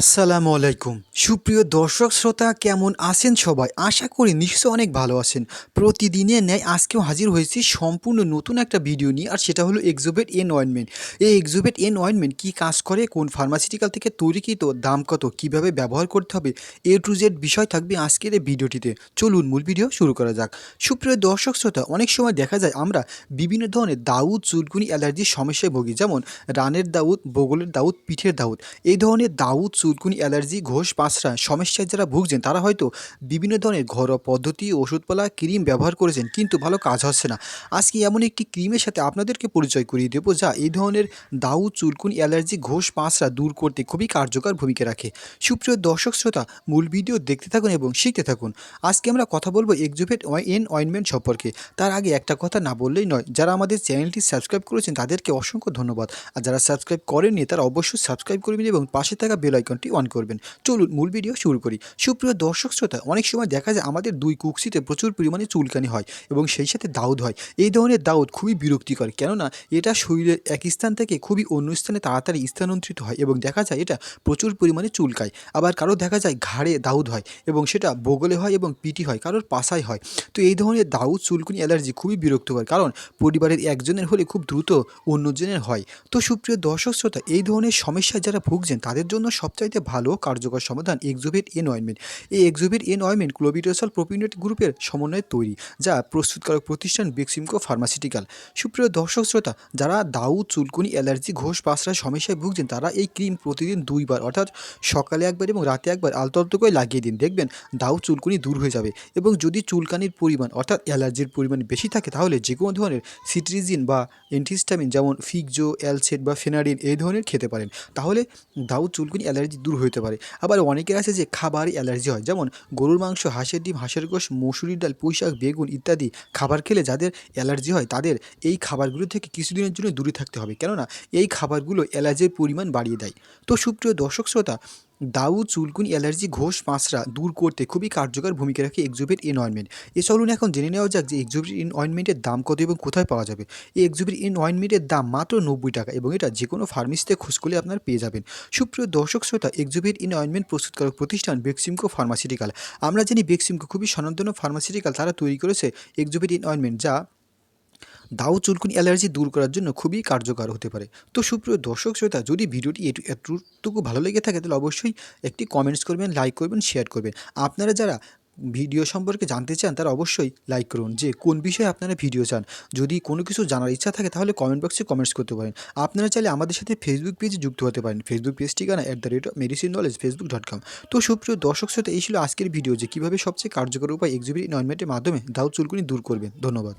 আসসালামু আলাইকুম। সুপ্রিয় দর্শক শ্রোতা, কেমন আছেন সবাই? আশা করি নিশ্চয় অনেক ভালো আছেন। প্রতিদিনের ন্যায় আজকেও হাজির হয়েছি সম্পূর্ণ নতুন একটা ভিডিও নিয়ে, আর সেটা হলো এক্সোবেট এন অয়েনমেন্ট এই এক্সোবেট এন অয়েনমেন্ট কী কাজ করে, কোন ফার্মাসিউটিক্যাল থেকে তৈরিকৃত দাম কত, কীভাবে ব্যবহার করতে হবে, এ টু জেড বিষয় থাকবে আজকের এই ভিডিওটিতে। চলুন মূল ভিডিও শুরু করা যাক। সুপ্রিয় দর্শক শ্রোতা, অনেক সময় দেখা যায় আমরা বিভিন্ন ধরনের দাউদ, চুলকুনি, অ্যালার্জির সমস্যায় ভুগি। যেমন রানের দাউদ, বগলের দাউদ, পিঠের দাউদ। এই ধরনের দাউদ চুলকুনি অ্যালার্জি, ঘোষ, পাঁচরা সমস্যায় যারা ভুগছেন, তারা হয়তো বিভিন্ন ধরনের ঘরোয়া পদ্ধতি, ওষুধপালা, ক্রিম ব্যবহার করেছেন, কিন্তু ভালো কাজ হচ্ছে না। আজকে এমন একটি ক্রিমের সাথে আপনাদেরকে পরিচয় করিয়ে দেবো, যা এই ধরনের দাউ, চুলকুনি অ্যালার্জি, ঘোষ, পাঁচরা দূর করতে খুবই কার্যকর ভূমিকা রাখে। সুপ্রিয় দর্শক, শ্রোতা, মূল ভিডিও দেখতে থাকুন এবং শিখতে থাকুন। আজকে আমরা কথা বলব এক্সোভেট এন অয়েনমেন্ট সম্পর্কে। তার আগে একটা কথা না বললেই নয়, যারা আমাদের চ্যানেলটি সাবস্ক্রাইব করেছেন, তাদেরকে অসংখ্য ধন্যবাদ। আর যারা সাবস্ক্রাইব করেননি, তারা অবশ্যই সাবস্ক্রাইব করবেন এবং পাশে থাকা বেল আইকনটি অন করবেন। চলুন মূল ভিডিও শুরু করি। সুপ্রিয় দর্শক শ্রোতা, অনেক সময় দেখা যায় আমাদের দুই কুকসিতে প্রচুর পরিমাণে চুলকানি হয় এবং সেই সাথে দাউদ হয়। এই ধরনের দাউদ খুবই বিরক্তিকর, কেননা এটা শরীরের এক স্থান থেকে খুবই অন্য স্থানে তাড়াতাড়ি স্থানান্তরিত হয় এবং দেখা যায় এটা প্রচুর পরিমাণে চুলকায়। আবার কারও দেখা যায় ঘাড়ে দাউদ হয় এবং সেটা বগলে হয় এবং পিটি হয়, কারোর পাশায় হয়। তো এই ধরনের দাউদ, চুলকুনি, অ্যালার্জি খুবই বিরক্তকর কারণ পরিবারের একজনের হলে খুব দ্রুত অন্যজনের হয়। তো সুপ্রিয় দর্শক শ্রোতা, এই ধরনের সমস্যায় যারা ভুগছেন তাদের জন্য সবচাইতে ভালো কার্যকর সমাধান এক্সোভেট এন অয়েনমেন্ট এই এক্সোভেট এন অয়েনমেন্ট ক্লোবিটোসল প্রোপিনেট গ্রুপের সমন্বয়ে তৈরি, যা প্রস্তুতকারক প্রতিষ্ঠান বেক্সিমকো ফার্মাসিউটিক্যাল। সুপ্রিয় দর্শক শ্রোতা, যারা দাউ, চুলকুনি, অ্যালার্জি, ঘোষ পাঁচরা সমস্যায় ভুগছেন, তারা এই ক্রিম প্রতিদিন দুইবার, অর্থাৎ সকালে একবার এবং রাতে একবার আলতো আলতো করে লাগিয়ে দিন। দেখবেন দাউ, চুলকুনি দূর হয়ে যাবে এবং যদি চুলকানির পরিমাণ, অর্থাৎ অ্যালার্জির পরিমাণ বেশি থাকে, তাহলে যে কোনো ধরনের সিট্রিজিন বা এন্টিস্টামিন যেমন ফিকজো অ্যালসেট বা ফেনারিন এই ধরনের খেতে পারেন। তাহলে দাউ, চুলকুনি, অ্যালার্জি দূর হতে পারে। আবার অনেকের আছে যে খাবার অ্যালার্জি হয়। যেমন গরুর মাংস, হাঁসের ডিম, হাঁসের গোশ, মসুরির ডাল পুঁই শাক বেগুন ইত্যাদি খাবার খেলে যাদের অ্যালার্জি হয়, তাদের এই খাবারগুলো থেকে কিছুদিনের জন্য দূরে থাকতে হবে। কেননা এই খাবারগুলো অ্যালার্জির পরিমাণ বাড়িয়ে দেয়। তো সুপ্রিয় দর্শক, শ্রোতা দাউ, চুলকুনি, অ্যালার্জি, ঘোষ পাঁচরা দূর করতে খুবই কার্যকর ভূমিকা রাখে এক্সোভেট ইন অয়েনমেন্ট এ চলুন এখন জেনে নেওয়া যাক যে এক্সোভেট ইন অয়েনমেন্টের দাম কত এবং কোথায় পাওয়া যাবে। এই এক্সোভেট ইন অয়েনমেন্টের দাম মাত্র নব্বই টাকা এবং এটা যে কোনো ফার্মেসিতে খোঁজ করলে আপনারা পেয়ে যাবেন। সুপ্রিয় দর্শক, শ্রোতা এক্সোভেট ইন অয়েনমেন্ট প্রস্তুতকারক প্রতিষ্ঠান বেক্সিমকো ফার্মাসিউটিক্যাল আমরা জানি বেক্সিমকো খুবই স্বনামধন্য ফার্মাসিউটিক্যাল তারা তৈরি করেছে এক্সোভেট ইন অয়েনমেন্ট যা দাউ চুলকুনি অ্যালার্জি দূর করার জন্য খুবই কার্যকর হতে পারে। তো সুপ্রিয় দর্শক শ্রোতা, যদি ভিডিওটি এতটুকু ভালো লেগে থাকে, তাহলে অবশ্যই একটি কমেন্টস করবেন লাইক করবেন শেয়ার করবেন। আপনারা যারা ভিডিও সম্পর্কে জানতে চান, তারা অবশ্যই লাইক করুন যে কোন বিষয়ে আপনারা ভিডিও চান। যদি কোনো কিছু জানার ইচ্ছা থাকে, তাহলে কমেন্ট বক্সে কমেন্টস করতে পারেন। আপনারা চাইলে আমাদের সাথে ফেসবুক পেজে যুক্ত হতে পারেন। ফেসবুক পেজ ঠিকানা at the rate of medicine knowledge Facebook dot com তো সুপ্রিয় দর্শক শ্রোতা, এই ছিল আজকের ভিডিও যে কীভাবে সবচেয়ে কার্যকর উপায় এক্সিবিট নয়মেন্টের মাধ্যমে দাউ চুলকুনি দূর করবেন। ধন্যবাদ।